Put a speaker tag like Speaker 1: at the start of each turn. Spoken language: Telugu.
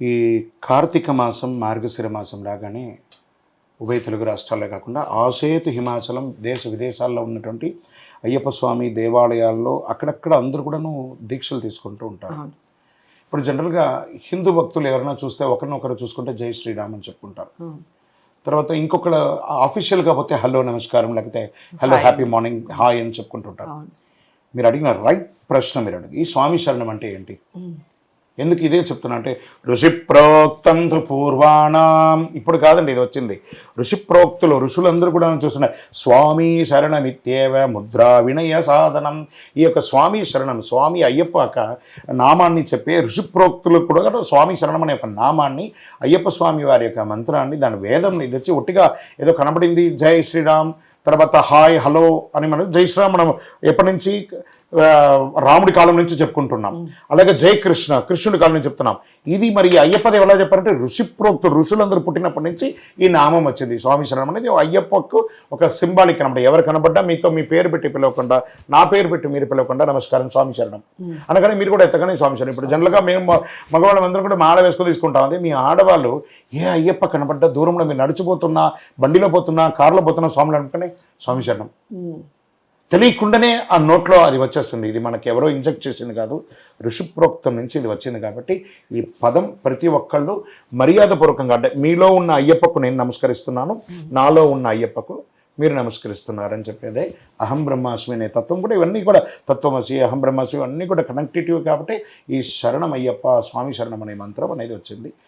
Speaker 1: ఈ కార్తీక మాసం మార్గశిర మాసం రాగానే ఉభయ తెలుగు రాష్ట్రాలే కాకుండా ఆసేతు హిమాచలం దేశ విదేశాల్లో ఉన్నటువంటి అయ్యప్ప స్వామి దేవాలయాల్లో అక్కడక్కడ అందరూ కూడాను దీక్షలు తీసుకుంటూ ఉంటారు ఇప్పుడు జనరల్గా హిందూ భక్తులు ఎవరైనా చూస్తే ఒకరినొకరు చూసుకుంటే జై శ్రీరామ్ అని చెప్పుకుంటారు. తర్వాత ఇంకొకరు అఫీషియల్ కాకపోతే హలో నమస్కారం లేకపోతే హలో. హ్యాపీ మార్నింగ్ హాయ్ అని చెప్పుకుంటుంటారు మీరు అడిగిన రైట్ ప్రశ్న మీరు అడిగి ఈ స్వామి శరణం అంటే ఏంటి. ఎందుకు ఇదే చెప్తున్నా అంటే ఋషి ప్రోక్తం పూర్వాణం ఇప్పుడు కాదండి ఇది వచ్చింది. ఋషి ప్రోక్తులు ఋషులందరూ కూడా చూస్తున్నారు. స్వామి శరణమిత్యేవ ముద్రా వినయ సాధనం. ఈ యొక్క స్వామి శరణం స్వామి అయ్యప్ప నామాన్ని చెప్పే ఋషిప్రోక్తులు కూడా స్వామి శరణం అనే ఒక నామాన్ని అయ్యప్ప స్వామి వారి యొక్క మంత్రాన్ని దాని వేదం ఇది వచ్చి ఒట్టిగా ఏదో కనబడింది జై శ్రీరామ్ తర్వాత హాయ్ హలో అని మనం జై శ్రీరామ్ మనం ఎప్పటి నుంచి రాముడి కాలం నుంచి చెప్పుకుంటున్నాం. అలాగే జై కృష్ణ కృష్ణుడి కాలం నుంచి చెప్తున్నాం. ఇది మరి అయ్యప్పది ఎలా చెప్పారంటే ఋషి ప్రోక్తులు ఋషులందరూ పుట్టినప్పటి నుంచి ఈ నామం వచ్చింది. స్వామి శరణం అనేది అయ్యప్పకు ఒక సింబాలిక్ అనమాట ఎవరు కనబడ్డా? మీతో మీ పేరు పెట్టి పిలవకుండా నా పేరు పెట్టి మీరు పిలవకుండా నమస్కారం స్వామి శరణం. అనగానే మీరు కూడా ఎత్తగానే స్వామి శరణం. ఇప్పుడు జనరల్గా మేము మగవాళ్ళం అందరం కూడా మాల వేసుకొని తీసుకుంటాం. అదే మీ ఆడవాళ్ళు ఏ అయ్యప్ప కనబడ్డా? దూరంలో మీరు నడిచిపోతున్నా బండిలో పోతున్నా కారులో పోతున్నా స్వామిని అనుకునే స్వామి శరణం. తెలియకుండానే ఆ నోట్లో అది వచ్చేస్తుంది. ఇది మనకి ఎవరో ఇంజెక్ట్ చేసింది కాదు ఋషిప్రోక్తం నుంచి ఇది వచ్చింది కాబట్టి ఈ పదం ప్రతి ఒక్కళ్ళు మర్యాదపూర్వకంగా అంటే మీలో ఉన్న అయ్యప్పకు నేను నమస్కరిస్తున్నాను నాలో ఉన్న అయ్యప్పకు మీరు నమస్కరిస్తున్నారని చెప్పేదే అహం బ్రహ్మాస్మి అనే తత్వం కూడా ఇవన్నీ కూడా తత్వమసి అహం బ్రహ్మాస్మి అన్నీ కూడా కనెక్టిటివ్ కాబట్టి ఈ శరణం అయ్యప్ప స్వామి శరణం అనే మంత్రం అనేది వచ్చింది.